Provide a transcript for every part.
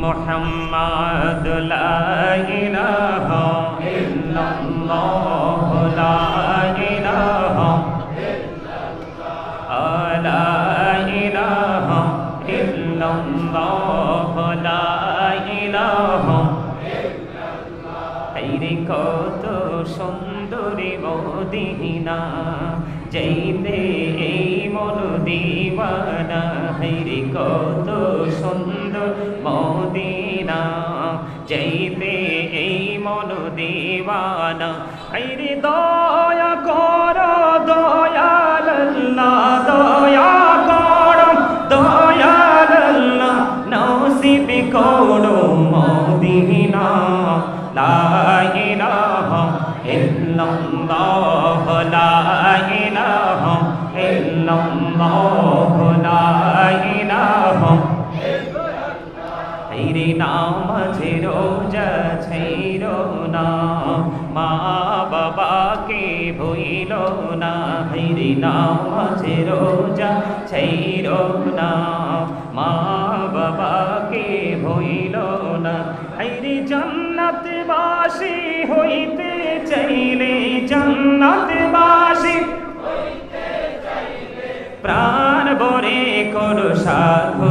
محمد لا إله إلا الله لا إله لا إله إلا الله لا إله হাইরে কত সুন্দরী মদিনা যাইতে এই মন দিওয়ানা হাইরে কত সুন্দর মদিনা, যাইতে এই মন দিওয়ানা হাইরে দয়া কর, দয়াল আল্লাহ দয়া কর, দয়াল আল্লাহ নসিব করো মদিনা। লা ইলাহা ইল্লাল্লাহ, লা ইলাহা ইল্লাল্লাহ। নামাজে রোজা ছাইর না। মা বাবাকে ভইল না হাইরে নামাজে রোজা ছাইর না। মা বাবাকে ভইল না, হাইরে জান্নাত বাসি হইতে চাইলে জান্নাত বাসি প্রাণ বরে করো সাধনা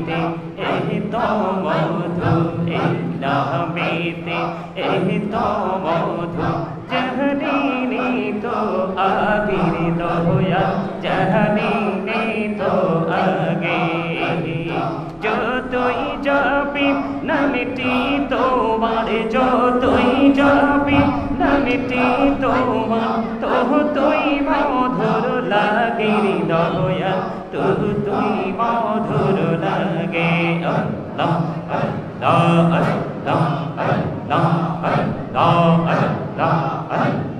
ইন্নামিতে এই তো মধু ইন্নামিতে এই তো মধু জহনীনি তো আগির দয়া জহনীনি তো আগে। যতই যাবি নামটি তোমার, যতই যাবি নামটি তোমার তো তুই মধুর লাগে দয়া তো তুই মধুর লাগে আল্লাহ আল্লাহ আল্লাহ আল্লাহ আল্লাহ আল্লাহ আল্লাহ আল্লাহ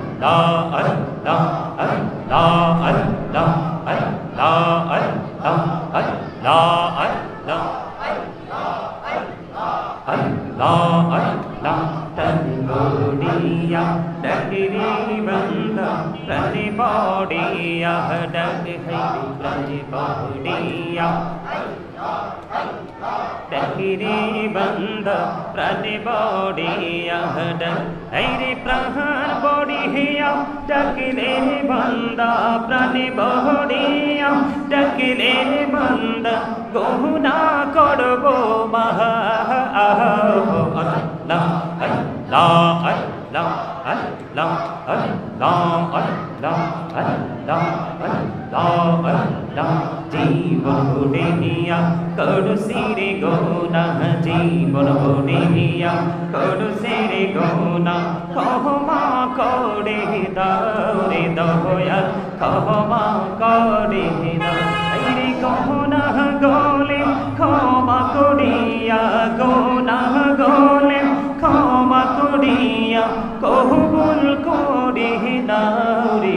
আল্লাহ আল্লাহ আল্লাহ আল্লাহ আল্লাহ আল্লাহ আল্লাহ আল্লাহ रज बौड़िया डग है रज बौड़िया डगिरे बंद प्रज बौड़िया डग हैरे प्रहर बौड़िया डगिरे बंद प्रज बौड़िया डगिरे बंद गहुना নিয়া করু সিরে গোনা, জীবন নিয়া করু সিরে গোনা ক্ষমা করে দাও রে দয়া ক্ষমা করে দাও। রে গহনা গলে, ক্ষমা করিয়া, গোনা গলে, ক্ষমা করিয়া কবুল করে নাও রে